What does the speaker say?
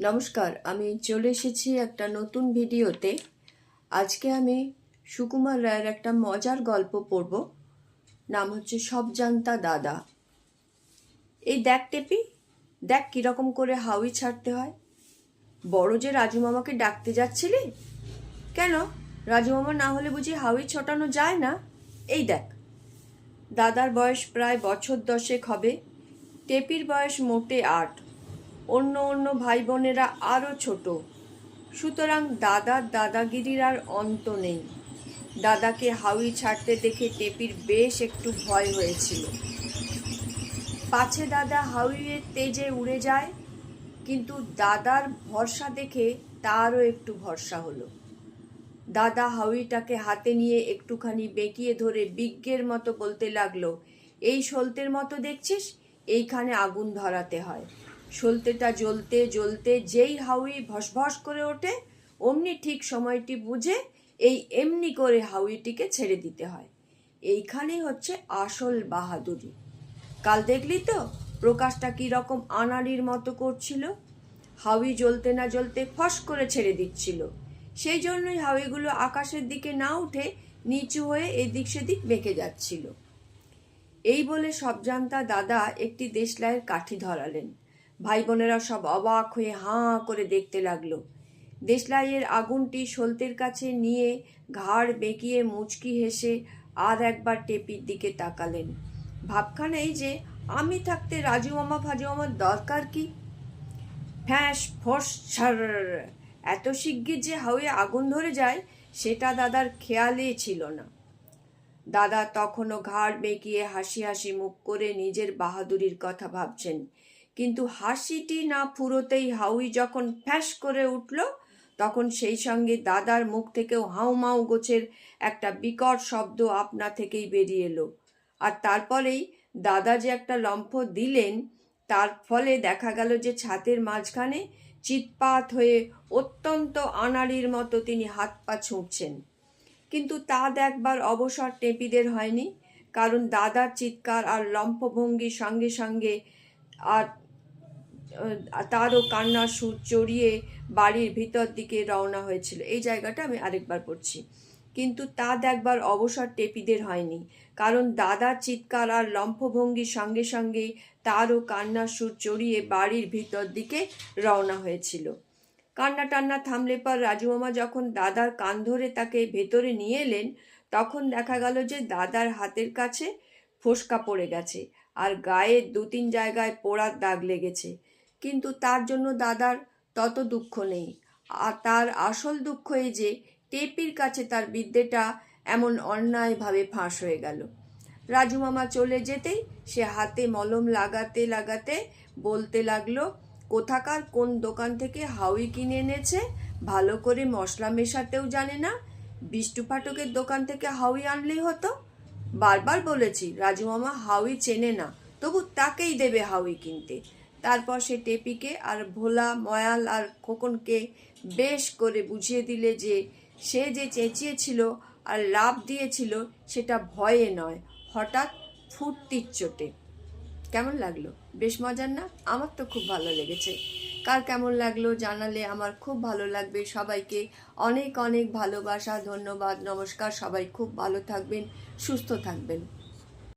নমস্কার, আমি চলে এসেছি একটা নতুন ভিডিওতে। আজকে আমি সুকুমার রায়ের একটা মজার গল্প পড়ব। নাম হচ্ছে সব জানতা দাদা। এই দেখ টেপি, দেখ কীরকম করে হাউই ছাড়তে হয়। বড় যে রাজু মামাকে ডাকতে যাচ্ছিলি? কেন? রাজু মামা না হলে বুঝি হাউই ছোটানো যায় না? এই দেখ। দাদার বয়স প্রায় বছর দশেক হবে। টেপির বয়স মোটে আট। অন্য অন্য ভাই বোনেরা আরও ছোট। সুতরাং দাদার দাদাগিরির আর অন্ত নেই। দাদাকে হাউই ছাড়তে দেখে টেপির বেশ একটু ভয় হয়েছিল। পাছে দাদা হাউইয়ের তেজে উড়ে যায়, কিন্তু দাদার ভরসা দেখে তারও একটু ভরসা হলো। দাদা হাউইটাকে হাতে নিয়ে একটুখানি বেঁকিয়ে ধরে বিজ্ঞের মতো বলতে লাগল, এই সলতের মতো দেখছিস? এইখানে আগুন ধরাতে হয়। সলতেটা জ্বলতে জ্বলতে যেই হাউই ভসভস করে ওঠে, অমনি ঠিক সময়টি বুঝে এই এমনি করে হাউইটিকে ছেড়ে দিতে হয়। এইখানেই হচ্ছে আসল বাহাদুরি। কাল দেখলি তো প্রকাশটা কি রকম আনাড়ির মতো করছিল? হাউই জ্বলতে না জ্বলতে ফস করে ছেড়ে দিচ্ছিল। সেই জন্যই হাউইগুলো আকাশের দিকে না উঠে নিচু হয়ে এদিক সেদিক বেঁকে যাচ্ছিল। এই বলে সবজান্তা দাদা একটি দেশলাইয়ের কাঠি ধরালেন। ভাই বোনেরা সব অবাক হয়ে হাঁ করে দেখতে লাগল। দেশলাইয়ের আগুনটি সলতের কাছে নিয়ে ঘাড় বেঁকিয়ে মুচকি হেসে আর একবার টেপির দিকে তাকালেন। ভাবখানা এই যে আমি থাকতে রাজু মামা ফাজু মামার দরকার কি? ফ্যাঁস, ফস এত শিগগির যে হাউয়ে আগুন ধরে যায়, সেটা দাদার খেয়ালে ছিল না। দাদা তখনও ঘাড় বেঁকিয়ে হাসি হাসি মুখ করে নিজের বাহাদুরির কথা ভাবছেন। কিন্তু হাসিটি না ফুরোতেই হাউই যখন ফ্যাস করে উঠল, তখন সেই সঙ্গে দাদার মুখ থেকেও হাউমাউ গোছের একটা বিকট শব্দ আপনা থেকেই বেরিয়ে এলো। আর তারপরেই দাদা যে একটা লম্ফ দিলেন, তার ফলে দেখা গেল যে ছাতের মাঝখানে চিৎপাত হয়ে অত্যন্ত আনাড়ির মতো তিনি হাত পা ছুঁড়ছেন কিন্তু তা দেখবার অবসর টেপিদের হয়নি, কারণ দাদার চিৎকার আর লম্ফভঙ্গির সঙ্গে সঙ্গে আর তারও কান্নার সুর চড়িয়ে বাড়ির ভিতর দিকে রওনা হয়েছিল। এই জায়গাটা আমি আরেকবার পড়ছি। কিন্তু তা দেখবার অবসর টেপিদের হয়নি, কারণ দাদার চিৎকার আর লম্ফভঙ্গির সঙ্গে সঙ্গে তারও কান্নার সুর চড়িয়ে বাড়ির ভিতর দিকে রওনা হয়েছিল। কান্না টান্না থামলে পর রাজু মামা যখন দাদার কান ধরে তাকে ভেতরে নিয়ে এলেন, তখন দেখা গেল যে দাদার হাতের কাছে ফোসকা পড়ে গেছে আর গায়ে দু তিন জায়গায় পোড়ার দাগ লেগেছে। কিন্তু তার জন্য দাদার তত দুঃখ নেই। আর তার আসল দুঃখ এই যে, টেপির কাছে তার বিদ্যেটা এমন অন্যায়ভাবে ফাঁস হয়ে গেল। রাজু মামা চলে যেতেই সে হাতে মলম লাগাতে লাগাতে বলতে লাগল, কোথাকার কোন দোকান থেকে হাউই কিনে এনেছে? ভালো করে মশলা মেশাতেও জানে না। বিষ্টু ফাটকের দোকান থেকে হাউই আনলেই হতো? বারবার বলেছি, রাজু মামা, হাউই চেনে না। তবু তাকেই দেবে হাউই কিনতে। তারপর সে টেপিকে আর ভোলা, ময়াল আর খোকনকে বেশ করে বুঝিয়ে দিলে যে সে যে চেঁচিয়েছিল আর লাভ দিয়েছিল সেটা ভয়ে নয়, হঠাৎ ফুর্তির চোটে। কেমন লাগল? বেশ মজার না? আমার তো খুব ভালো লেগেছে। কার কেমন লাগল জানালে আমার খুব ভালো লাগবে। সবাইকে অনেক অনেক ভালোবাসা, ধন্যবাদ, নমস্কার। সবাই খুব ভালো থাকবেন, সুস্থ থাকবেন।